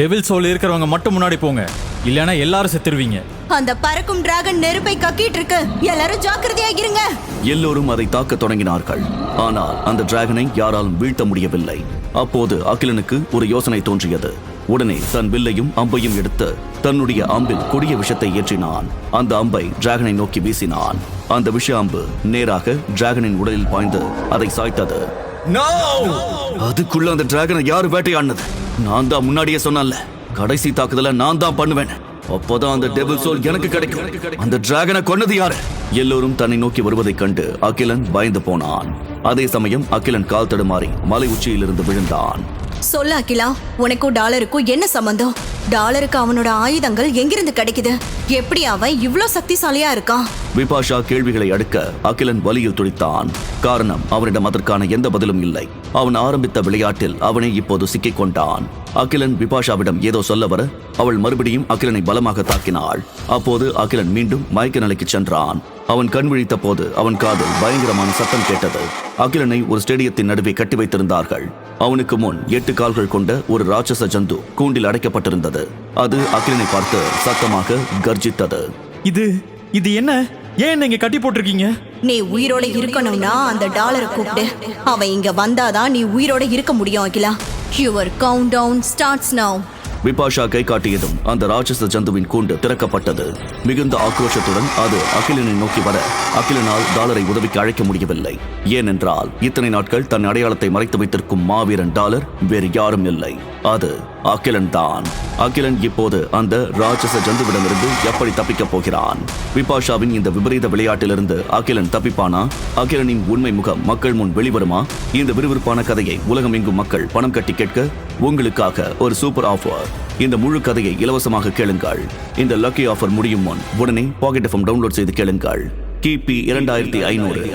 Devil soul இருக்கிறவங்க மட்டும் முன்னாடி போங்க. இல்லைன்னா எல்லாரும் செத்துருவீங்க. அந்த பறக்கும் டிராகன் நெருப்பை கக்கிட்டு இருக்கு. எல்லாரும் ஜாக்கிரதையா இருங்க. எல்லோரும் அதை தாக்கத் தொடங்கினார்கள். ஆனால் அந்த டிராகனை யாராலும் வீழ்த்த முடியவில்லை. அப்போது அகிலனுக்கு ஒரு யோசனை தோன்றியது. உடனே தன் வில்லையும் அம்பையும் எடுத்து தன்னுடைய அம்பில் கொடிய விஷத்தை ஏற்றினான். அந்த அம்பை டிராகனை நோக்கி வீசினான். அந்த விஷ அம்பு நேராக டிராகனின் உடலில் பாய்ந்து அதை சாய்த்தது. அதுக்குள்ள அந்த டிராகனை யாரு வேட்டையாடினது? நான் தான் முன்னாடியே சொன்னேன்ல. கடைசி தாக்குதல நான் தான் பண்ணுவேன். அப்போதான் அந்த டெபிள் சோல் எனக்கு கிடைக்கும். அந்த டிராகனை கொன்னது யாரு? எல்லோரும் தன்னை நோக்கி வருவதைக் கண்டு அகிலன் பயந்து போனான். அதே சமயம் அகிலன் கால் தடுமாறி மலை உச்சியிலிருந்து விழுந்தான். சொல்ல அகிலா உனக்கும் டாலருக்கும் என்ன சம்பந்தம்? டாலருக்கு அவனோட ஆயுதங்கள் எங்கிருந்து கிடைக்குது? எப்படி அவன் இவ்வளோ சக்திசாலியா இருக்கான்? விபாஷா கேள்விகளை அடுக்க அகிலன் வலியில் துடித்தான். காரணம் அவனிடம் அதற்கான எந்த பதிலும் இல்லை. அவன் ஆரம்பித்த விளையாட்டில் அவனே இப்போது சிக்கிக் கொண்டான். அகிலன் விபாஷாவிடம் ஏதோ சொல்ல வர அவள் மறுபடியும் அகிலனை பலமாக தாக்கினாள். அப்போது அகிலன் மீண்டும் மயக்க நிலைக்கு சென்றான். அவன் கண் விழித்த போது அவன் காதில் பயங்கரமான சத்தம் கேட்டது. அகிலனை ஒரு ஸ்டேடியத்தின் நடுவே கட்டி வைத்திருந்தார்கள். அவனுக்கு முன் எட்டு கால்கள் கொண்ட ஒரு ராட்சச ஜந்து கூண்டில் அடைக்கப்பட்டிருந்தது. அது அகிலனை பார்த்து சத்தமாக கர்ஜித்தது. இது இது என்ன? ஏன் நீங்க கட்டி போட்டிருக்கீங்க? நீ உயிரோட இருக்கணும்னா அந்த டாலரை கூப்பிடு. அவன் இங்க வந்தாதான் நீ உயிரோட இருக்க முடியும் Akila. Your countdown starts now Vipasha கை காட்டியதும் அந்த ராட்சச ஜந்துவின் கூண்டு திறக்கப்பட்டது. மிகுந்த ஆக்ரோஷத்துடன் அது அகிலனை நோக்கி வர அகிலனால் டாலரை உதவிக்கு அழைக்க முடியவில்லை. ஏனென்றால் இத்தனை நாட்கள் தன் அடையாளத்தை மறைத்து வைத்திருக்கும் மாவீரன் டாலர் வேறு யாரும் இல்லை. அது அகிலன் தான். அகிலன் இப்போது அந்த ராட்சச ஜந்துவிடமிருந்து எப்படி தப்பிக்கப் போகிறான்? விபாஷாவின் இந்த விபரீத விளையாட்டிலிருந்து அகிலன் தப்பிப்பானா? அகிலனின் உண்மை முகம் மக்கள் முன் வெளிவருமா? இந்த விறுவிறுப்பான கதையை உலகம் எங்கும் மக்கள் பணம் கட்டி கேட்க உங்களுக்காக ஒரு சூப்பர் ஆஃபர். இந்த முழு கதையை இலவசமாக கேளுங்கள். இந்த லக்கி ஆஃபர் முடியும் முன் உடனே பாக்கெட் எஃப்எம் டவுன்லோட் செய்து கேளுங்கள். கிபி இரண்டாயிரத்தி ஐநூறு.